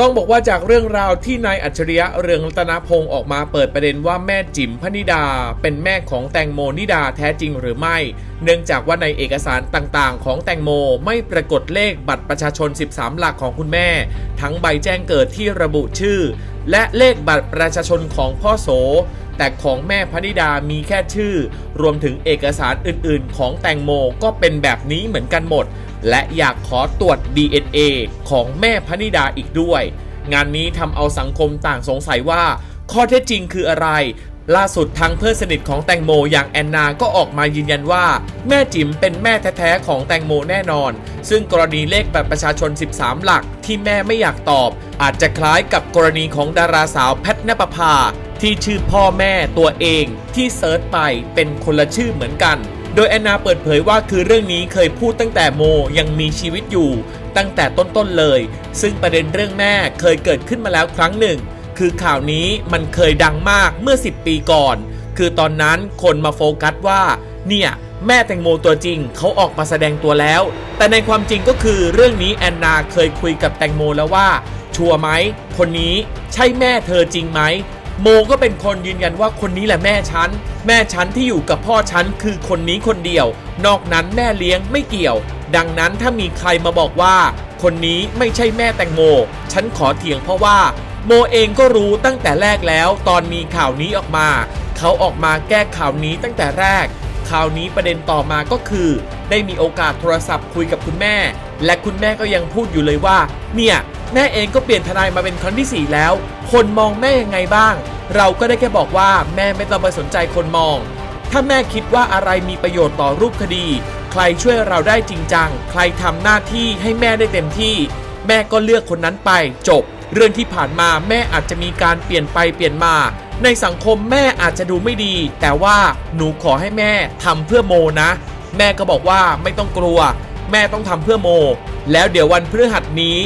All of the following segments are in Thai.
ต้องบอกว่าจากเรื่องราวที่นายอัจฉริยะเรืองรัตนพงศ์ออกมาเปิดประเด็นว่าแม่จิ๋มพนิดา เป็นแม่ของแตงโมนิดาแท้จริงหรือไม่ เนื่องจากว่าในเอกสารต่างๆ ของแตงโมไม่ปรากฏเลขบัตรประชาชน 13 หลักของคุณแม่ ทั้งใบแจ้งเกิดที่ระบุชื่อ และเลขบัตรประชาชนของพ่อโส แต่ของแม่พนิดามีแค่ชื่อ รวมถึงเอกสารอื่นๆ ของแตงโมก็เป็นแบบนี้เหมือนกันหมด และอยากขอตรวจ DNA ของแม่พนิดาอีกด้วย งานนี้ทำเอาสังคมต่างสงสัยว่า ข้อเท็จจริงคืออะไร ล่าสุดทางเพื่อนสนิทของแตงโมอย่างแอนนาก็ออกมายืนยันว่า แม่จิ๋มเป็นแม่แท้ๆของแตงโมแน่นอน ซึ่งกรณีเลขบัตรประชาชน 13 หลักที่แม่ไม่อยากตอบ อาจจะคล้ายกับกรณีของดาราสาวแพทณปภา ที่ชื่อพ่อแม่ตัวเองที่เซิร์ชไปเป็นคนละชื่อเหมือนกัน โดยแอนนาเปิดเผยว่าคือเรื่องนี้เคยพูดตั้งแต่โมยังมีชีวิตอยู่ ตั้งแต่ต้นๆเลย ซึ่งประเด็นเรื่องแม่เคยเกิดขึ้นมาแล้วครั้งหนึ่ง คือข่าวนี้มันเคยดังมากเมื่อ 10 ปีก่อน คือตอนนั้นคนมาโฟกัสว่า เนี่ย แม่แตงโมตัวจริงเขาออกมาแสดงตัวแล้ว แต่ในความจริงก็คือเรื่องนี้แอนนาเคยคุยกับแตงโมแล้วว่า ชัวร์ไหมคนนี้ใช่แม่เธอจริงไหมโมก็เป็นคนยืนยันว่าคนนี้แหละแม่ฉัน แม่ฉันที่อยู่กับพ่อฉันคือคนนี้คนเดียว นอกนั้นแม่เลี้ยงไม่เกี่ยว ดังนั้นถ้ามีใครมาบอกว่า คนนี้ไม่ใช่แม่แตงโม ฉันขอเถียงเพราะว่า โมเองก็รู้ตั้งแต่แรกแล้วตอนมีข่าวนี้ออกมา เขาออกมาแก้ข่าวนี้ตั้งแต่แรก ข่าวนี้ประเด็นต่อมาก็คือ ได้มีโอกาสโทรศัพท์คุยกับคุณแม่ และคุณแม่ก็ยังพูดอยู่เลยว่า เนี่ยแม่เองก็เปลี่ยนทนายมาเป็นครั้งที่ 4 แล้ว คนมองแม่ยังไงบ้าง เราก็ได้แค่บอกว่าแม่ไม่ต้องไปสนใจคนมอง ถ้าแม่คิดว่าอะไรมีประโยชน์ต่อรูปคดี ใครช่วยเราได้จริงจัง ใครทำหน้าที่ให้แม่ได้เต็มที่ แม่ก็เลือกคนนั้นไปจบ เรื่องที่ผ่านมาแม่อาจจะมีการเปลี่ยนไปเปลี่ยนมา ในสังคมแม่อาจจะดูไม่ดี แต่ว่าหนูขอให้แม่ทำเพื่อโมนะ แม่ก็บอกว่าไม่ต้องกลัว แม่ต้องทำเพื่อโม แล้วเดี๋ยววันพฤหัสนี้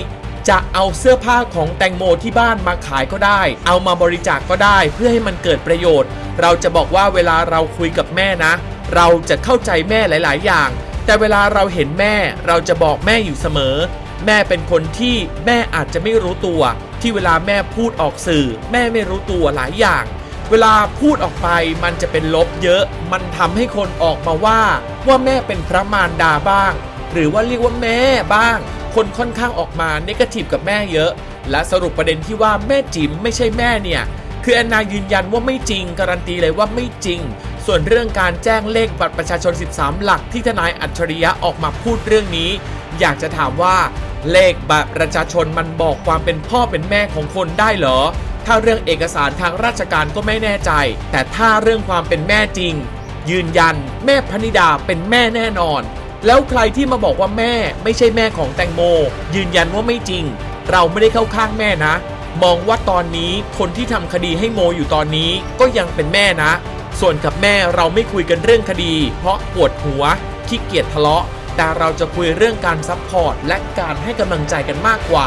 จะเอาเสื้อผ้าของแตงโมที่บ้านมาขายก็ได้ เอามาบริจาคกก็ได้เพื่อให้มันเกิดประโยชน์ เราจะบอกว่าเวลาเราคุยกับแม่นะ เราจะเข้าใจแม่หลาย ๆ อย่าง แต่เวลาเราเห็นแม่เราจะบอกแม่อยู่เสมอ แม่เป็นคนที่แม่อาจจะไม่รู้ตัว ที่เวลาแม่พูดออกสื่อ แม่ไม่รู้ตัวหลายอย่าง เวลาพูดออกไปมันจะเป็นลบเยอะ มันทำให้คนออกมาว่าว่าแม่เป็นพระมารดาบ้าง หรือว่าเรียกว่าแม่บ้าง คนค่อนข้างออกมาเนกาทีฟกับแม่เยอะ และสรุปประเด็นที่ว่าแม่จิ๋มไม่ใช่แม่เนี่ยคือแอนนายืนยันว่าไม่จริง การันตีเลยว่าไม่จริง ส่วนเรื่องการแจ้งเลขบัตรประชาชน 13 หลักที่ทนายอัจฉริยะออกมาพูดเรื่องนี้ อยากจะถามว่า เลขบัตรประชาชนมันบอกความเป็นพ่อเป็นแม่ของคนได้เหรอ ถ้าเรื่องเอกสารทางราชการก็ไม่แน่ใจ แต่ถ้าเรื่องความเป็นแม่จริง ยืนยัน แม่พนิดาเป็นแม่แน่นอน แล้วใครที่มาบอกว่าแม่ไม่ใช่แม่ของแตงโม ยืนยันว่าไม่จริง เราไม่ได้เข้าข้างแม่นะ มองว่าตอนนี้คนที่ทำคดีให้โมอยู่ตอนนี้ก็ยังเป็นแม่นะ ส่วนกับแม่เราไม่คุยกันเรื่องคดี เพราะปวดหัวขี้เกียจทะเลาะ แต่เราจะคุยเรื่องการซัพพอร์ตและการให้กำลังใจกันมากกว่า